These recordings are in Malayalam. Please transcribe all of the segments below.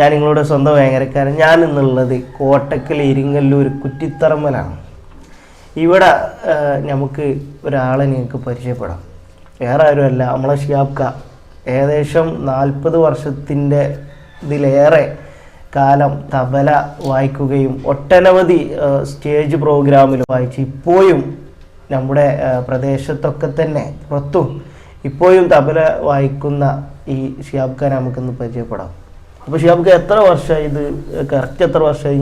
ഞാൻ നിങ്ങളുടെ സ്വന്തം വേങ്ങരക്കാരൻ. ഞാൻ ഇന്നുള്ളത് കോട്ടക്കൽ ഇരിങ്ങല്ലൂർ കുറ്റിത്തറമ്മലാണ്. ഇവിടെ നമുക്ക് ഒരാളെ നിങ്ങൾക്ക് പരിചയപ്പെടാം. വേറെ ആരുമല്ല നമ്മളെ ഷിയാബ്ക. ഏകദേശം നാൽപ്പത് വർഷത്തിന്റെ ഇതിലേറെ കാലം തബല വായിക്കുകയും ഒട്ടനവധി സ്റ്റേജ് പ്രോഗ്രാമിൽ വായിച്ച് ഇപ്പോഴും നമ്മുടെ പ്രദേശത്തൊക്കെ തന്നെ പുറത്തും ഇപ്പോഴും തബല വായിക്കുന്ന ഈ ഷിയാബ്ക നമുക്കൊന്ന് പരിചയപ്പെടാം. അപ്പൊ ഷിയാബ് എത്ര വർഷമായി ഇത് കറക്റ്റ് എത്ര വർഷമായി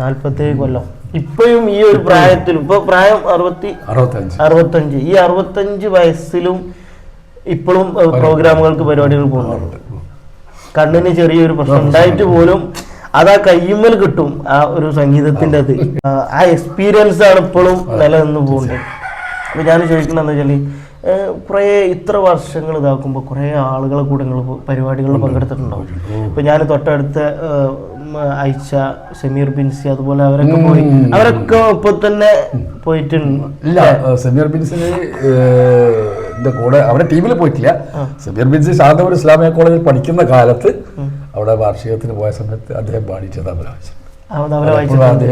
നാല്പത്തേഴ് കൊല്ലം. ഇപ്പോഴും ഈ ഒരു പ്രായത്തിൽ ഇപ്പൊ പ്രായം അറുപത്തി അറുപത്തഞ്ച്. ഈ അറുപത്തഞ്ച് വയസ്സിലും ഇപ്പോഴും പ്രോഗ്രാമുകൾക്ക് പരിപാടികൾ പോകുന്നുണ്ട്. കണ്ണിന് ചെറിയൊരു പ്രശ്നം ഉണ്ടായിട്ട് പോലും അത് ആ കയ്യുമ്മൽ കിട്ടും ആ ഒരു സംഗീതത്തിന്റെ അത്. ആ, എക്സ്പീരിയൻസ് ആണ് ഇപ്പോഴും നിലനിന്ന് പോകുന്നത് അപ്പൊ ഞാൻ വെച്ചാൽ ഏഹ്, കുറേ ഇത്ര വർഷങ്ങൾ ഇതാക്കുമ്പോൾ കുറേ ആളുകളെ കൂടെ നിങ്ങൾ പരിപാടികളിൽ പങ്കെടുത്തിട്ടുണ്ടാവും ഇപ്പം ഞാൻ തൊട്ടടുത്ത ഐച്ച സെമീർ ബിൻസി അതുപോലെ അവരൊക്കെ പോയി. അവരൊക്കെ ഇപ്പൊ തന്നെ പോയിട്ടുണ്ട് ഇല്ല സമീർ ബിൻസിന് കൂടെ അവിടെ ടീമിൽ പോയിട്ടില്ല. സമീർ ബിൻസി ശാന്തപുരം ഇസ്ലാമിയ കോളേജിൽ പഠിക്കുന്ന കാലത്ത് അവിടെ വാർഷികത്തിന് പോയ സമയത്ത് അദ്ദേഹം പാടിച്ചത് അവരെ വായിച്ചു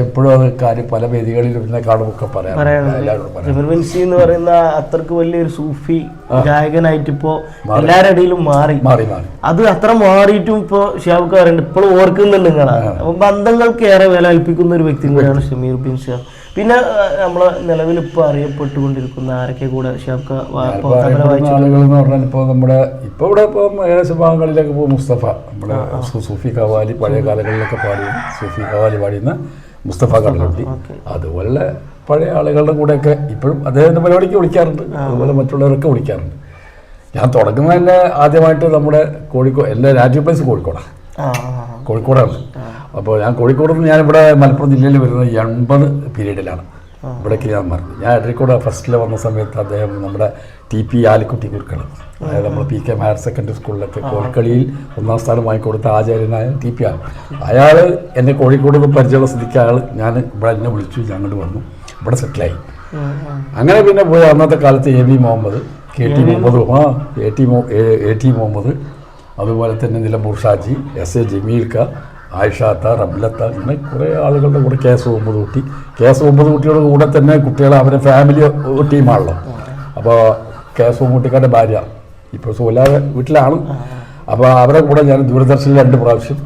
എപ്പോഴും അത് കാര്യം പല വേദികളിലും പിന്നെ കാണുമൊക്കെ പറയാം. എല്ലാവരോടും ജമീർ ബിൻസി എന്ന് പറയുന്ന അത്രയ്ക്ക് വലിയൊരു സൂഫി ഗായകനായിട്ട് ഇപ്പോ എല്ലാരുടെ ഇടയിലും മാറി. മാറി മാറി. അത് അത്ര മാറിയിട്ടും ഇപ്പൊ പറയുന്നുണ്ട്. ഇപ്പോഴും ഓർക്കുന്നുണ്ട് നിങ്ങളാണ് അപ്പൊ ബന്ധങ്ങൾക്ക് ഏറെ വില കൽപ്പിക്കുന്ന ഒരു വ്യക്തി കൂടെയാണ് ഷമീർ ബിൻ ഷിയാബ്. പിന്നെ നമ്മളെ നിലവിൽ ഇപ്പൊ അറിയപ്പെട്ടുകൊണ്ടിരിക്കുന്ന ആരൊക്കെ കൂടെ? ഇപ്പൊ ഇപ്പോൾ നമ്മുടെ ഇപ്പോൾ ഇവിടെ ഇപ്പം ഏകദേശം ഭാഗങ്ങളിലൊക്കെ പോകും മുസ്തഫ നമ്മുടെ സൂഫി കവാലി പഴയ കാലങ്ങളിലൊക്കെ പാടിയ സൂഫി കവാലി പാടിയുന്ന മുസ്തഫ കടലുണ്ടി. അതുപോലെ പഴയ ആളുകളുടെ കൂടെയൊക്കെ ഇപ്പോഴും അദ്ദേഹത്തിന്റെ പരിപാടിക്ക് വിളിക്കാറുണ്ട്. അതുപോലെ മറ്റുള്ളവരൊക്കെ വിളിക്കാറുണ്ട്. ഞാൻ തുടങ്ങുന്നത് തന്നെ ആദ്യമായിട്ട് നമ്മുടെ കോഴിക്കോട്. എല്ലാ പ്ലേസ് കോഴിക്കോടാണ്. കോഴിക്കോടാണ്. അപ്പോൾ ഞാൻ കോഴിക്കോട് നിന്ന് ഞാനിവിടെ മലപ്പുറം ജില്ലയിൽ വരുന്നത് എൺപത് പീരീഡിലാണ്. ഇവിടെ ഞാൻ മറന്നു ഞാൻ എടരിക്കോട് ഫസ്റ്റിൽ വന്ന സമയത്ത് അദ്ദേഹം നമ്മുടെ ടി പി ആലിക്കുട്ടി കുരുക്കൾ അതായത് നമ്മൾ പി കെ ഹയർ സെക്കൻഡറി സ്കൂളിലൊക്കെ കോഴിക്കളിയിൽ ഒന്നാം സ്ഥാനം വാങ്ങിക്കൊടുത്ത ആചാര്യനായ ടി പി ആണ് അയാൾ എന്നെ കോഴിക്കോട് നിന്ന് പരിചയമുള്ള സ്ഥിതിക്ക് അയാൾ ഞാൻ ഇവിടെ എന്നെ വിളിച്ചു ഞാൻ അങ്ങോട്ട് വന്നു. ഇവിടെ സെറ്റിലായി. അങ്ങനെ പിന്നെ പോയ അന്നത്തെ കാലത്ത് A V Muhammad K T Muhammad ആ A T A T Muhammad അതുപോലെ തന്നെ നിലമ്പൂർ ഷാജി എസ് എ ജമീൽക്ക ആയിഷാത്ത റബ്ലത്ത ഇങ്ങനെ കുറേ ആളുകളുടെ കൂടെ കേസ് ഒമ്പത് കുട്ടി. കേസ് ഒമ്പത് കുട്ടിയുടെ കൂടെ തന്നെ കുട്ടികൾ അവരെ ഫാമിലി ടീമാണല്ലോ അപ്പോൾ കേസ് ഒമ്പൂട്ടിക്കാരുടെ ഭാര്യ. ഇപ്പോൾ സോലാതെ വീട്ടിലാണ്. അപ്പോൾ അവരെ കൂടെ ഞാൻ ദൂരദർശനിൽ രണ്ട് പ്രാവശ്യം.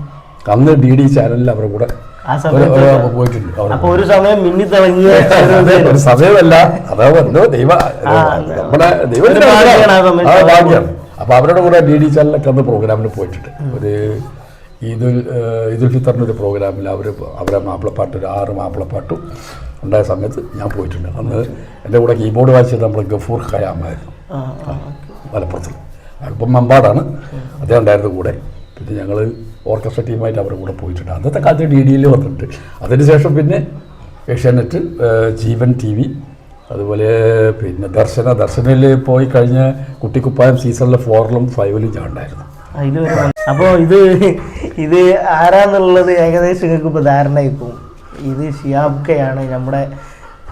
അന്ന് ഡി ഡി ചാനലിൽ അവരുടെ കൂടെ പോയിട്ടുണ്ട്. ഒരു സമയം മിന്നി തിളങ്ങിയ ഒരു സമയമല്ല. അതാ എന്തോ ദൈവ നമ്മുടെ ദൈവത്തിന്റെ ഭാഗ്യമാണ് അപ്പൊ അവരുടെ കൂടെ ഡി ഡി ചാനലൊക്കെ അന്ന് പ്രോഗ്രാമിന് പോയിട്ടുണ്ട്. ഒരു ഈദുൽ ഈദുൽ ഫിത്തറിന്റെ ഒരു പ്രോഗ്രാമിൽ അവർ അവരെ മാപ്പിളപ്പാട്ട് ഒരു ആറ് മാപ്പിളപ്പാട്ടും ഉണ്ടായ സമയത്ത് ഞാൻ പോയിട്ടുണ്ട്. അന്ന് എന്റെ കൂടെ കീബോർഡ് വായിച്ചത് നമ്മൾ ഗഫൂർ ഖയാമായിരുന്നു. മലപ്പുറത്തിൽ അല്പം മമ്പാടാണ്. അദ്ദേഹം ഉണ്ടായിരുന്നു കൂടെ. പിന്നെ ഞങ്ങൾ ഓർക്കസ്ട്ര ടീമായിട്ട് അവരുടെ കൂടെ പോയിട്ടുണ്ട്. അന്നത്തെ കാലത്ത് ഡി ഡിയിൽ വന്നിട്ടുണ്ട്. അതിനുശേഷം പിന്നെ ഏഷ്യാനെറ്റ് ജീവൻ ടി വി അതുപോലെ പിന്നെ ദർശന ദർശനയിൽ പോയി കഴിഞ്ഞ കുട്ടിക്കുപ്പായം സീസണിലെ ഫോറിലും ഫൈവിലും ഞാൻ ഉണ്ടായിരുന്നു. ഒരു ഇത് ഇത് ആരാന്നുള്ളത് ഏകദേശം നിങ്ങൾക്ക് ഇപ്പൊ ധാരണയായി പോകും ഇത് ഷിയാബ്ക്കയാണ് നമ്മുടെ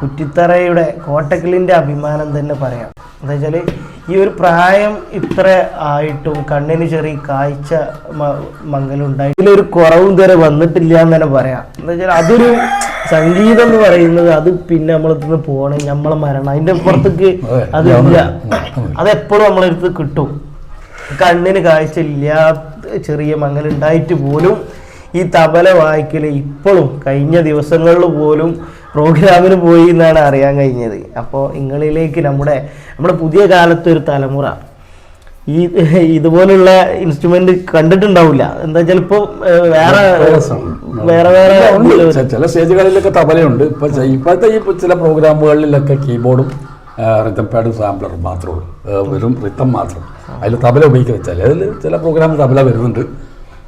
കുറ്റിത്തറയുടെ കോട്ടക്കലിന്റെ അഭിമാനം തന്നെ പറയാം. എന്താ വെച്ചാൽ ഈ ഒരു പ്രായം ഇത്ര ആയിട്ടും കണ്ണിന് ചെറിയ കാഴ്ച മങ്ങലുണ്ടായി ഇതിലൊരു കുറവും ഇതുവരെ വന്നിട്ടില്ല എന്ന് തന്നെ പറയാം. എന്താ വെച്ചാൽ അതൊരു സംഗീതം എന്ന് പറയുന്നത് അത് പിന്നെ നമ്മളടുത്ത് പോകണം. നമ്മളെ മരണം. അതിന്റെ പുറത്തേക്ക് അത് അതില്ല. അതെപ്പോഴും നമ്മളടുത്ത് കിട്ടും. കണ്ണിന് കാഴ്ചയില്ല. ചെറിയ മങ്ങലുണ്ടായിട്ട് പോലും ഈ തബല വായിക്കൽ ഇപ്പോഴും കഴിഞ്ഞ ദിവസങ്ങളിൽ പോലും പ്രോഗ്രാമിന് പോയി എന്നാണ് അറിയാൻ കഴിഞ്ഞത്. അപ്പോൾ നിങ്ങളിലേക്ക് നമ്മുടെ നമ്മുടെ പുതിയ കാലത്തെ ഒരു തലമുറ. ഈ ഇതുപോലുള്ള ഇൻസ്ട്രുമെന്റ് കണ്ടിട്ടുണ്ടാവില്ല. എന്താ വെച്ചാൽ ഇപ്പോൾ വേറെ വേറെ വേറെ ചില സ്റ്റേജുകളിലൊക്കെ തബലയുണ്ട്. ഇപ്പൊ ഇപ്പോഴത്തെ ഈ ചില പ്രോഗ്രാമുകളിലൊക്കെ കീബോർഡും റിത്തം പാഡും സാമ്പിളറും മാത്രമേ ഉള്ളൂ. വെറും റിത്തം മാത്രം. അതിൽ തബല ഉപയോഗിക്കുന്നത് അതിൽ ചില പ്രോഗ്രാം തബല വരുന്നുണ്ട്.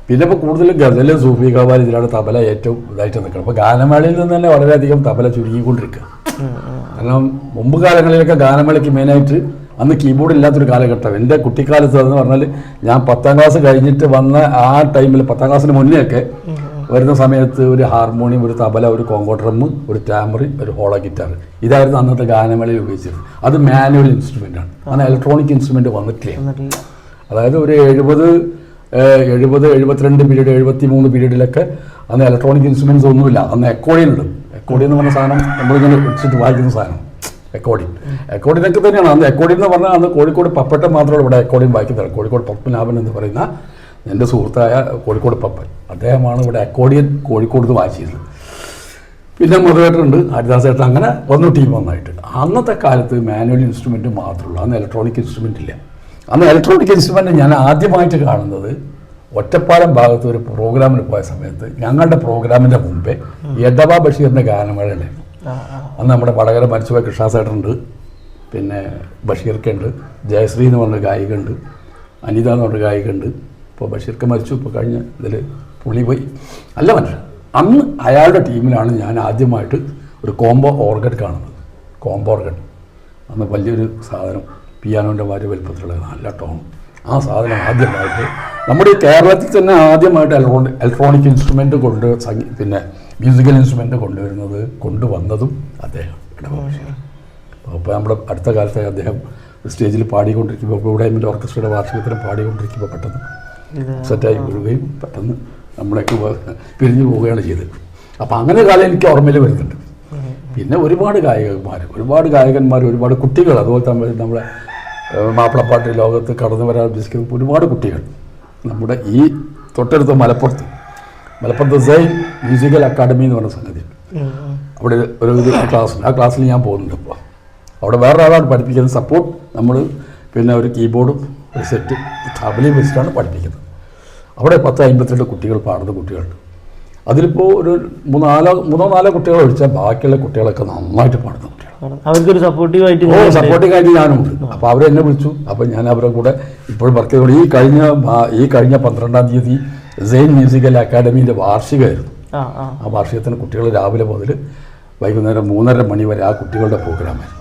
പിന്നെ ഇപ്പോൾ കൂടുതലും ഗസൽ സൂഫി കവാൽ ഇതിലാണ് തബല ഏറ്റവും ഇതായിട്ട് നിൽക്കുന്നത് അപ്പോൾ ഗാനമേളയിൽ നിന്ന് തന്നെ വളരെയധികം തബല ചുരുങ്ങിക്കൊണ്ടിരിക്കുക കാരണം മുമ്പ് കാലങ്ങളിലൊക്കെ ഗാനമേളയ്ക്ക് മെയിനായിട്ട് അന്ന് കീബോർഡ് ഇല്ലാത്തൊരു കാലഘട്ടം. എന്റെ കുട്ടിക്കാലത്ത് എന്ന് പറഞ്ഞാൽ ഞാൻ പത്താം ക്ലാസ് കഴിഞ്ഞിട്ട് വന്ന ആ ടൈമിൽ പത്താം ക്ലാസ്സിന് മുന്നേ ഒക്കെ വരുന്ന സമയത്ത് ഒരു ഹാർമോണിയം ഒരു തബല ഒരു കോങ്കോ ഡ്രം ഒരു ടാമറിൻ ഒരു ഹോളോ ഗിറ്റാർ. ഇതായിരുന്നു അന്നത്തെ ഗാനമേളയിൽ ഉപയോഗിച്ചത് അത് മാനുവൽ ഇൻസ്ട്രുമെന്റ് ആണ്. അന്ന് ഇലക്ട്രോണിക് ഇൻസ്ട്രുമെന്റ് വന്നിട്ടില്ല. അതായത് ഒരു എഴുപത് എഴുപത് എഴുപത്തിരണ്ട് പീരീഡ് എഴുപത്തി മൂന്ന് പീരീഡിലൊക്കെ അന്ന് ഇലക്ട്രോണിക് ഇൻസ്ട്രുമെന്റ്സ് ഒന്നുമില്ല. അന്ന് എക്കോഡിയൻ ഉണ്ട് എക്കോഡിയൻ എന്ന് പറഞ്ഞ സാധനം നമ്മളിങ്ങനെ വെച്ചിട്ട് വായിക്കുന്ന സാധനം. എക്കോഡിൻ എക്കോഡിനൊക്കെ തന്നെയാണ്. അന്ന് എക്കോഡിൻ എന്ന് പറഞ്ഞാൽ അന്ന് കോഴിക്കോട് പപ്പട്ടം മാത്രമേ ഇവിടെ എക്കോഡിൻ വായിക്കുന്നത്. കോഴിക്കോട് പത്മനാഭൻ എന്ന് പറയുന്ന എന്റെ സുഹൃത്തായ കോഴിക്കോട് പപ്പൻ. അദ്ദേഹമാണ് ഇവിടെ അക്കോഡിയൻ കോഴിക്കോട് വായിച്ചത് പിന്നെ ഹരിദാസ് ഹരിദാസേട്ടൻ അങ്ങനെ വന്നു ടീം ഒന്നായിട്ട് അന്നത്തെ കാലത്ത് മാനുവൽ ഇൻസ്ട്രുമെന്റ് മാത്രമുള്ളൂ അന്ന് ഇലക്ട്രോണിക് ഇൻസ്ട്രുമെന്റ് ഇല്ല. അന്ന് ഇലക്ട്രോണിക് ഇൻസ്ട്രുമെന്റ് ഞാൻ ആദ്യമായിട്ട് കാണുന്നത് ഒറ്റപ്പാലം ഭാഗത്ത് ഒരു പ്രോഗ്രാമിന് പോയ സമയത്ത് ഞങ്ങളുടെ പ്രോഗ്രാമിന്റെ മുമ്പേ യദവ ബഷീറിന്റെ ഗാനമേള ഉണ്ടായിരുന്നു ആ, ആ. അന്ന് നമ്മുടെ വടകര മരിച്ചുപോയ കൃഷ്ണാസേട്ടനുണ്ട് പിന്നെ ബഷീർക്കുണ്ട് ജയശ്രീ എന്ന് പറഞ്ഞ ഗായികയുണ്ട് അനിത എന്ന് പറഞ്ഞ ഗായികയുണ്ട്. ഇപ്പോൾ ബഷീർക്ക് മരിച്ചു ഇപ്പോൾ കഴിഞ്ഞ ഇതിൽ പുളി പോയി. അല്ല മനുഷ്യൻ അന്ന് അയാളുടെ ടീമിലാണ് ഞാൻ ആദ്യമായിട്ട് ഒരു കോംബോ ഓർഗഡ് കാണുന്നത്. Combo organ. അന്ന് വലിയൊരു സാധനം പിയാനോന്റെ വാര്യ വലുപ്പത്തിലുള്ള നല്ല ടോൺ. ആ സാധനം ആദ്യമായിട്ട് നമ്മുടെ ഈ കേരളത്തിൽ തന്നെ ആദ്യമായിട്ട് ഇലക്ട്രോണിക് ഇലക്ട്രോണിക് ഇൻസ്ട്രുമെന്റ് കൊണ്ട് സംഗീ പിന്നെ മ്യൂസിക്കൽ ഇൻസ്ട്രുമെന്റ് കൊണ്ടുവരുന്നത് കൊണ്ടുവന്നതും അദ്ദേഹം. ഇടവകശിയാണ് അപ്പോൾ നമ്മുടെ അടുത്ത കാലത്ത് അദ്ദേഹം സ്റ്റേജിൽ പാടിക്കൊണ്ടിരിക്കുമ്പോൾ ഇവിടെ ഓർക്കസ്ട്രയുടെ വാർഷികത്തിലും പാടിക്കൊണ്ടിരിക്കുമ്പോൾ പെട്ടെന്ന് സെറ്റായി വീഴുകയും പെട്ടെന്ന് നമ്മളൊക്കെ പിരിഞ്ഞു പോവുകയാണ് ചെയ്തത്. അപ്പം അങ്ങനെ കാലം എനിക്ക് ഓർമ്മയിൽ വരുന്നുണ്ട്. പിന്നെ ഒരുപാട് ഗായകന്മാർ ഒരുപാട് ഗായകന്മാർ ഒരുപാട് കുട്ടികൾ അതുപോലെ തന്നെ നമ്മുടെ മാപ്പിളപ്പാട്ട് ലോകത്ത് കടന്നു വരാൻ ഉദ്ദേശിക്കുന്ന ഒരുപാട് കുട്ടികൾ. നമ്മുടെ ഈ തൊട്ടടുത്ത മലപ്പുറത്ത് മലപ്പുറത്ത് സൈൻ മ്യൂസിക്കൽ അക്കാഡമി എന്ന് പറഞ്ഞ സംഗതി. അവിടെ ഒരു ഒരു ക്ലാസ് ഉണ്ട് ആ ക്ലാസ്സിൽ ഞാൻ പോകുന്നുണ്ട് ഇപ്പോൾ അവിടെ വേറെ ആളാണ് പഠിപ്പിക്കുന്നത്. സപ്പോർട്ട് നമ്മൾ പിന്നെ ഒരു കീബോർഡും ഒരു സെറ്റ് തബലയും വെച്ചിട്ടാണ് പഠിപ്പിക്കുന്നത്. അവിടെ പത്ത് അമ്പത്തിരണ്ട് കുട്ടികൾ പാടുന്ന കുട്ടികളുണ്ട്. അതിലിപ്പോൾ ഒരു മൂന്നാലോ മൂന്നോ നാലോ കുട്ടികൾ ഒഴിച്ചാൽ ബാക്കിയുള്ള കുട്ടികളൊക്കെ നന്നായിട്ട് പാടുന്ന കുട്ടികളാണ്. അവർക്കൊരു സപ്പോർട്ടീവ് ആയിട്ട് ഓ സപ്പോർട്ടിംഗ് ആയിട്ട് ഞാനുണ്ട്. അപ്പോൾ അവരെന്നെ വിളിച്ചു. അപ്പോൾ ഞാൻ അവരുടെ കൂടെ ഇപ്പോഴും വർക്ക് ചെയ്തോളൂ ഈ കഴിഞ്ഞ ഈ കഴിഞ്ഞ പന്ത്രണ്ടാം തീയതി സെയിൻ മ്യൂസിക്കൽ അക്കാഡമിന്റെ വാർഷികമായിരുന്നു. ആ വാർഷികത്തിന് കുട്ടികൾ രാവിലെ മുതൽ വൈകുന്നേരം മൂന്നര മണി വരെ ആ കുട്ടികളുടെ പ്രോഗ്രാമായിരുന്നു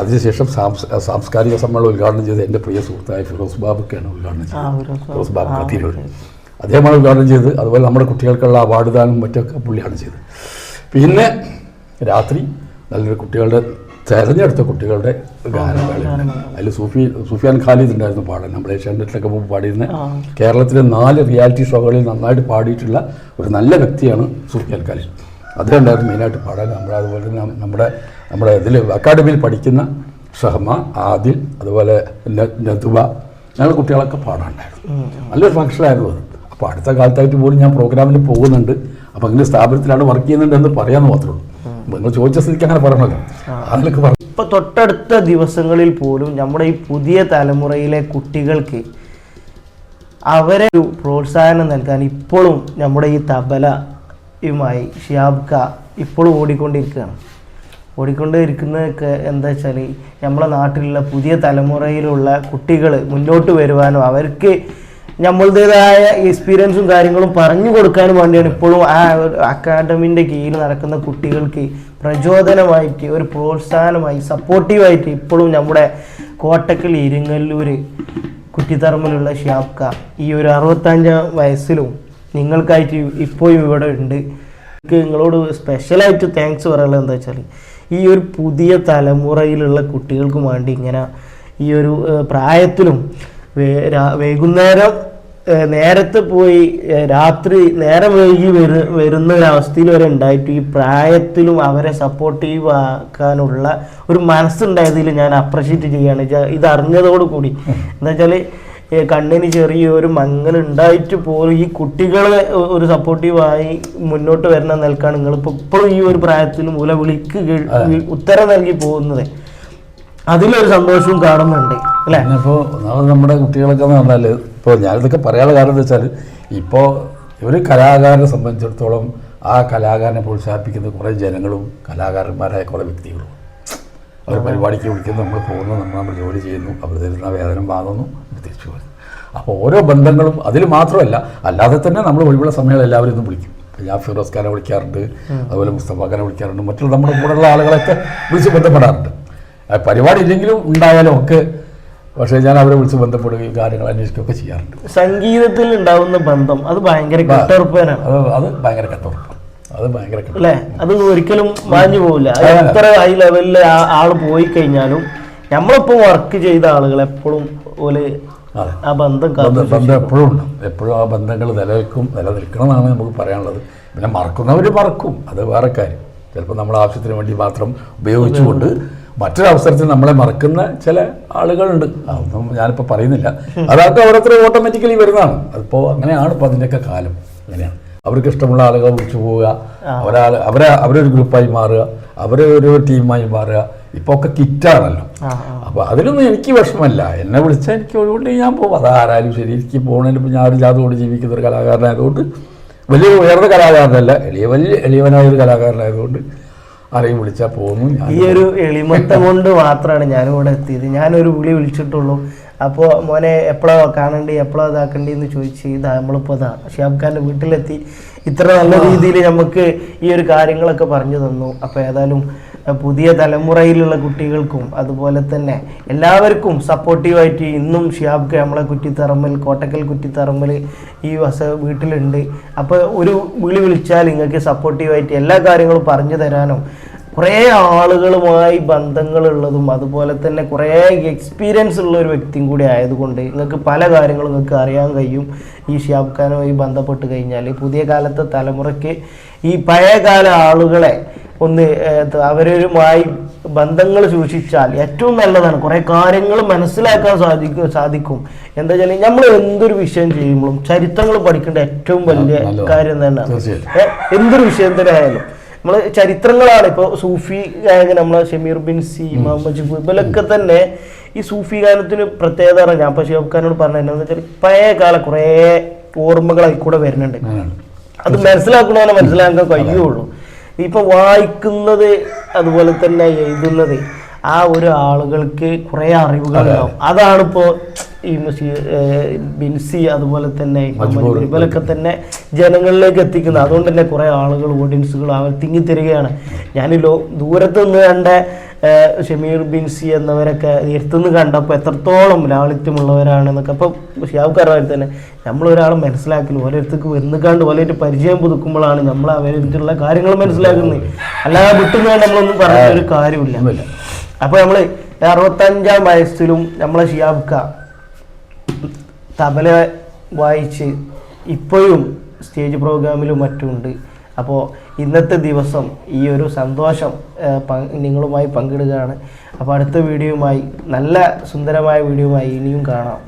അതിനുശേഷം സാംസ് സാംസ്കാരിക സമ്മേളനം ഉദ്ഘാടനം ചെയ്ത് എന്റെ പ്രിയ സുഹൃത്തായ ഫിറോസ് ബാബുക്കാണ് ഉദ്ഘാടനം ചെയ്തത്. ഫിറോസ് ബാബു. കത്തീരൂർ. അദ്ദേഹമാണ് ഉദ്ഘാടനം ചെയ്തത്. അതുപോലെ നമ്മുടെ കുട്ടികൾക്കുള്ള അവാർഡ് ദാനം മറ്റൊക്കെ പുള്ളിയാണ് ചെയ്തത്. പിന്നെ രാത്രി നല്ലൊരു കുട്ടികളുടെ തെരഞ്ഞെടുത്ത കുട്ടികളുടെ ഗാനം അതിൽ സൂഫി സൂഫിയാൻ ഖാലിദ് ഉണ്ടായിരുന്നു പാടാൻ. നമ്മുടെ ഏഷ്യാനെറ്റിലൊക്കെ മുമ്പ് പാടിയിരുന്ന കേരളത്തിലെ നാല് റിയാലിറ്റി ഷോകളിൽ നന്നായിട്ട് പാടിയിട്ടുള്ള ഒരു നല്ല വ്യക്തിയാണ് സൂഫിയാൻ ഖാലിദ്. അദ്ദേഹം ഉണ്ടായിരുന്നു മെയിനായിട്ട് പാടാൻ. നമ്മുടെ അതുപോലെ തന്നെ നമ്മുടെ നമ്മുടെ ഇതിൽ അക്കാഡമിയിൽ പഠിക്കുന്ന ഷഹമ ആദിൽ അതുപോലെ നദുബ ഞങ്ങളുടെ ഞങ്ങൾ കുട്ടികളൊക്കെ പാടാനുണ്ടായിരുന്നു നല്ലൊരു ഫംഗ്ഷനായിരുന്നു അത്. അപ്പോൾ അടുത്ത കാലത്തായിട്ട് പോലും ഞാൻ പ്രോഗ്രാമിൽ പോകുന്നുണ്ട്. അപ്പോൾ അങ്ങനെ സ്ഥാപനത്തിലാണ് വർക്ക് ചെയ്യുന്നുണ്ട് എന്ന് പറയാമെന്ന് മാത്രമേ ഉള്ളൂ. നിങ്ങൾ ചോദിച്ച സ്ഥിതിക്ക് അങ്ങനെ പറയണല്ലോ അതിലൊക്കെ പറഞ്ഞു ഇപ്പം തൊട്ടടുത്ത ദിവസങ്ങളിൽ പോലും നമ്മുടെ ഈ പുതിയ തലമുറയിലെ കുട്ടികൾക്ക് അവരെ ഒരു പ്രോത്സാഹനം നൽകാൻ ഇപ്പോഴും നമ്മുടെ ഈ തബലയുമായി ഷിയാബ്ക ഇപ്പോഴും ഓടിക്കൊണ്ടിരിക്കുകയാണ്. ഓടിക്കൊണ്ടിരിക്കുന്നതൊക്കെ എന്താ വെച്ചാൽ നമ്മളെ നാട്ടിലുള്ള പുതിയ തലമുറയിലുള്ള കുട്ടികൾ മുന്നോട്ട് വരുവാനും അവർക്ക് നമ്മളുടേതായ എക്സ്പീരിയൻസും കാര്യങ്ങളും പറഞ്ഞു കൊടുക്കാനും വേണ്ടിയാണ് ഇപ്പോഴും ആ അക്കാഡമിന്റെ കീഴിൽ നടക്കുന്ന കുട്ടികൾക്ക് പ്രചോദനമായിട്ട് ഒരു പ്രോത്സാഹനമായി സപ്പോർട്ടീവായിട്ട് ഇപ്പോഴും നമ്മുടെ കോട്ടക്കൽ ഇരുങ്ങല്ലൂർ കുറ്റിത്തറമ്പിലുള്ള ഷാപ്ക ഈ ഒരു അറുപത്തഞ്ചാം വയസ്സിലും നിങ്ങൾക്കായിട്ട് ഇപ്പോഴും ഇവിടെ ഉണ്ട്. നിങ്ങളോട് സ്പെഷ്യലായിട്ട് താങ്ക്സ് പറയാനുള്ളത് എന്താ വെച്ചാൽ ഈ ഒരു പുതിയ തലമുറയിലുള്ള കുട്ടികൾക്കും വേണ്ടി ഇങ്ങനെ ഈ ഒരു പ്രായത്തിലും വൈകുന്നേരം നേരത്തെ പോയി രാത്രി നേരം വൈകി വരു വരുന്ന ഒരു അവസ്ഥയിൽ വരെ ഉണ്ടായിട്ട് ഈ പ്രായത്തിലും അവരെ സപ്പോർട്ടീവ് ആക്കാനുള്ള ഒരു മനസ്സുണ്ടായതിൽ ഞാൻ അപ്രീഷിയേറ്റ് ചെയ്യുകയാണ്. ഇത് ഇത് അറിഞ്ഞതോടുകൂടി എന്താ വെച്ചാൽ കണ്ണിന് ചെറിയൊരു മങ്ങൽ ഉണ്ടായിട്ട് പോലും ഈ കുട്ടികളെ ഒരു സപ്പോർട്ടീവായി മുന്നോട്ട് വരുന്ന നിൽക്കാണ് നിങ്ങൾ ഇപ്പൊ ഇപ്പോഴും ഈ ഒരു പ്രായത്തിൽ മൂല വിളിക്ക് ഉത്തരം നൽകി പോകുന്നത്. അതിലൊരു സന്തോഷവും കാണുന്നുണ്ട് അല്ലേ? ഇപ്പോ ഇപ്പോൾ നമ്മുടെ കുട്ടികളൊക്കെ എന്ന് പറഞ്ഞാൽ ഇപ്പോൾ ഞാനിതൊക്കെ പറയാനുള്ള കാരണം എന്താ വെച്ചാൽ ഇപ്പോൾ ഒരു കലാകാരനെ സംബന്ധിച്ചിടത്തോളം ആ കലാകാരനെ പ്രോത്സാഹിപ്പിക്കുന്ന കുറേ ജനങ്ങളും കലാകാരന്മാരായ കുറേ വ്യക്തികളും അവർ പരിപാടിക്ക് വിളിക്കുന്നു നമ്മൾ പോകുന്നു നമ്മൾ നമ്മൾ ജോലി ചെയ്യുന്നു അവർ തരുന്ന വേതനം വാങ്ങുന്നു തിരിച്ചു പോകുന്നു അപ്പോൾ ഓരോ ബന്ധങ്ങളും അതിൽ മാത്രമല്ല അല്ലാതെ തന്നെ നമ്മൾ ഒഴിവുള്ള സമയങ്ങൾ എല്ലാവരും ഇന്ന് വിളിക്കും. ജാഫി ഞാൻ ഫിറോസ് ഖാനെ വിളിക്കാറുണ്ട് അതുപോലെ മുസ്തഫ ഖാനെ വിളിക്കാറുണ്ട് മറ്റുള്ള നമ്മുടെ കൂടെയുള്ള ആളുകളൊക്കെ വിളിച്ച് ബന്ധപ്പെടാറുണ്ട്. പരിപാടി ഇല്ലെങ്കിലും ഉണ്ടായാലും ഒക്കെ പക്ഷേ ഞാൻ അവരെ വിളിച്ച് ബന്ധപ്പെടുകയും കാര്യങ്ങൾ അന്വേഷിക്കുകയൊക്കെ ചെയ്യാറുണ്ട്. സംഗീതത്തിൽ ഉണ്ടാവുന്ന ബന്ധം അത് ഭയങ്കര കെട്ടുറപ്പനാണ് അത് അത് ഭയങ്കര കട്ടുറപ്പ് അത് ഭയങ്കര അല്ലേ? അത് ഒരിക്കലും മാഞ്ഞു പോവില്ല. എത്ര ഹൈ ലെവലിൽ ആൾ പോയി കഴിഞ്ഞാലും നമ്മളിപ്പോൾ വർക്ക് ചെയ്ത ആളുകൾ എപ്പോഴും ഒരു ആ ബന്ധം ബന്ധം എപ്പോഴും ഉണ്ട്. എപ്പോഴും ആ ബന്ധങ്ങൾ നിലനിൽക്കും നിലനിൽക്കണം എന്നാണ് നമുക്ക് പറയാനുള്ളത്. പിന്നെ മറക്കുന്നവർ മറക്കും. അത് വേറെ കാര്യം. ചിലപ്പോൾ നമ്മൾ ആവശ്യത്തിന് വേണ്ടി മാത്രം ഉപയോഗിച്ചുകൊണ്ട് മറ്റൊരവസരത്തിൽ നമ്മളെ മറക്കുന്ന ചില ആളുകളുണ്ട്. അതൊന്നും ഞാനിപ്പോൾ പറയുന്നില്ല. അതൊക്കെ ഓരോരുത്തർ ഓട്ടോമാറ്റിക്കലി വരുന്നതാണ്. അതിപ്പോൾ അങ്ങനെയാണ് ഇപ്പോൾ അതിന്റെയൊക്കെ കാലം. അങ്ങനെയാണ്. അവർക്ക് ഇഷ്ടമുള്ള ആളുകളെ വിളിച്ചു പോവുക. അവരാൾ അവരെ അവരൊരു ഗ്രൂപ്പായി മാറുക. അവരെ ഒരു ടീമായി മാറുക. ഇപ്പോൾ ഒക്കെ കിറ്റാണല്ലോ. അപ്പോൾ അതിലൊന്നും എനിക്ക് വിഷമല്ല എന്നെ വിളിച്ചാൽ എനിക്ക് ഒഴിവുണ്ട് ഞാൻ പോകും അതാരായാലും ശരി. എനിക്ക് പോകണതിന് ഞാൻ ഒരു ജാതോട് ജീവിക്കുന്ന ഒരു കലാകാരനായതുകൊണ്ട് വലിയ ഉയർന്ന കലാകാരനല്ല. എളിയ വലിയ എളിയവനായ ഒരു കലാകാരനായതുകൊണ്ട് ആരെയും വിളിച്ചാൽ പോകുന്നു. ഈ ഒരു എളിമത്തം കൊണ്ട് മാത്രമാണ് ഞാനിവിടെ എത്തിയത്. ഞാനൊരു വിളി വിളിച്ചിട്ടുള്ളൂ. അപ്പോൾ മോനെ എപ്പോഴാ കാണണ്ടി എപ്പോഴാ ഇതാക്കണ്ടി എന്ന് ചോദിച്ച് ഇതാ നമ്മളിപ്പോൾ ഇതാ ഷിയാബ് ഖാന്റെ വീട്ടിലെത്തി. ഇത്ര നല്ല രീതിയിൽ നമുക്ക് ഈ ഒരു കാര്യങ്ങളൊക്കെ പറഞ്ഞു തന്നു. അപ്പോൾ ഏതായാലും പുതിയ തലമുറയിലുള്ള കുട്ടികൾക്കും അതുപോലെ തന്നെ എല്ലാവർക്കും സപ്പോർട്ടീവായിട്ട് ഇന്നും ഷിയാബ് ഖാൻ നമ്മളെ കുറ്റിത്തറമ്മൽ കോട്ടക്കൽ കുറ്റിത്തറമ്മൽ ഈ വസ വീട്ടിലുണ്ട്. അപ്പോൾ ഒരു വിളി വിളിച്ചാൽ നിങ്ങൾക്ക് സപ്പോർട്ടീവായിട്ട് എല്ലാ കാര്യങ്ങളും പറഞ്ഞു തരാനും കുറേ ആളുകളുമായി ബന്ധങ്ങളുള്ളതും അതുപോലെ തന്നെ കുറേ എക്സ്പീരിയൻസ് ഉള്ള ഒരു വ്യക്തിയും കൂടി ആയതുകൊണ്ട് നിങ്ങൾക്ക് പല കാര്യങ്ങളും നിങ്ങൾക്ക് അറിയാൻ കഴിയും. ഈ ഷിയാബ് ഖാനുമായി ബന്ധപ്പെട്ട് കഴിഞ്ഞാൽ പുതിയ കാലത്തെ തലമുറയ്ക്ക് ഈ പഴയകാല ആളുകളെ ഒന്ന് അവരുമായി ബന്ധങ്ങൾ സൂക്ഷിച്ചാൽ ഏറ്റവും നല്ലതാണ്. കുറേ കാര്യങ്ങൾ മനസ്സിലാക്കാൻ സാധിക്കും സാധിക്കും. എന്താ വെച്ചാൽ നമ്മൾ എന്തൊരു വിഷയം ചെയ്യുമ്പോഴും ചരിത്രങ്ങൾ പഠിക്കേണ്ട ഏറ്റവും വലിയ കാര്യം തന്നെയാണ്. എന്തൊരു വിഷയം തന്നെ വിഷയത്തിനായാലും നമ്മൾ ചരിത്രങ്ങളാണ്. ഇപ്പോൾ സൂഫി ഗായകൻ നമ്മളെ ഷമീർ ബിൻ സി മുഹമ്മദ് ജിബു ഇവരൊക്കെ തന്നെ ഈ സൂഫി ഗാനത്തിന് പ്രത്യേകത ഞാൻ പക്ഷേ ഷിയാബ് പറഞ്ഞ പറഞ്ഞത് എന്താണെന്ന് വെച്ചാൽ പഴയ കാല കുറേ ഓർമ്മകളായി കൂടെ വരുന്നുണ്ട്. അത് മനസ്സിലാക്കണമെന്ന് മനസ്സിലാക്കാൻ കഴിയുള്ളൂ. ഇപ്പൊ വായിക്കുന്നത് അതുപോലെ തന്നെ എഴുതുന്നത് ആ ഒരു ആളുകൾക്ക് കുറെ അറിവുകളുണ്ടാവും അതാണ് ഇപ്പോ ഈ മുസ്ലിം ബിൻസി അതുപോലെ തന്നെ ഇവരൊക്കെ തന്നെ ജനങ്ങളിലേക്ക് എത്തിക്കുന്നത്. അതുകൊണ്ട് തന്നെ കുറെ ആളുകൾ ഓഡിയൻസുകൾ അവർ തിങ്ങിത്തരികയാണ്. ഞാൻ ലോ ദൂരത്ത് നിന്ന് കണ്ട ഷമീർ ബിൻസി എന്നവരൊക്കെ എടുത്തുനിന്ന് കണ്ടപ്പോൾ എത്രത്തോളം ലാളിത്യമുള്ളവരാണെന്നൊക്കെ അപ്പോൾ ഷിയാബ്ക്കാരമായി തന്നെ നമ്മൾ ഒരാളെ മനസ്സിലാക്കില്ല. ഓരോരുത്തർക്ക് വരുന്നുകാണ്ട് ഓരോരുത്തർ പരിചയം പുതുക്കുമ്പോഴാണ് നമ്മൾ അവരുടെ കാര്യങ്ങൾ മനസ്സിലാക്കുന്നത്. അല്ലാതെ വിട്ടുകൊണ്ട് നമ്മളൊന്നും പറഞ്ഞ ഒരു കാര്യമില്ല അപ്പോൾ നമ്മൾ അറുപത്തഞ്ചാം വയസ്സിലും നമ്മളെ ഷിയാബ്ക്ക തബല വായിച്ച് ഇപ്പോഴും സ്റ്റേജ് പ്രോഗ്രാമിലും മറ്റുമുണ്ട്. അപ്പോൾ ഇന്നത്തെ ദിവസം ഈ ഒരു സന്തോഷം നിങ്ങളുമായി പങ്കിടുകയാണ്. അപ്പോൾ അടുത്ത വീഡിയോയുമായി നല്ല സുന്ദരമായ വീഡിയോയുമായി ഇനിയും കാണാം.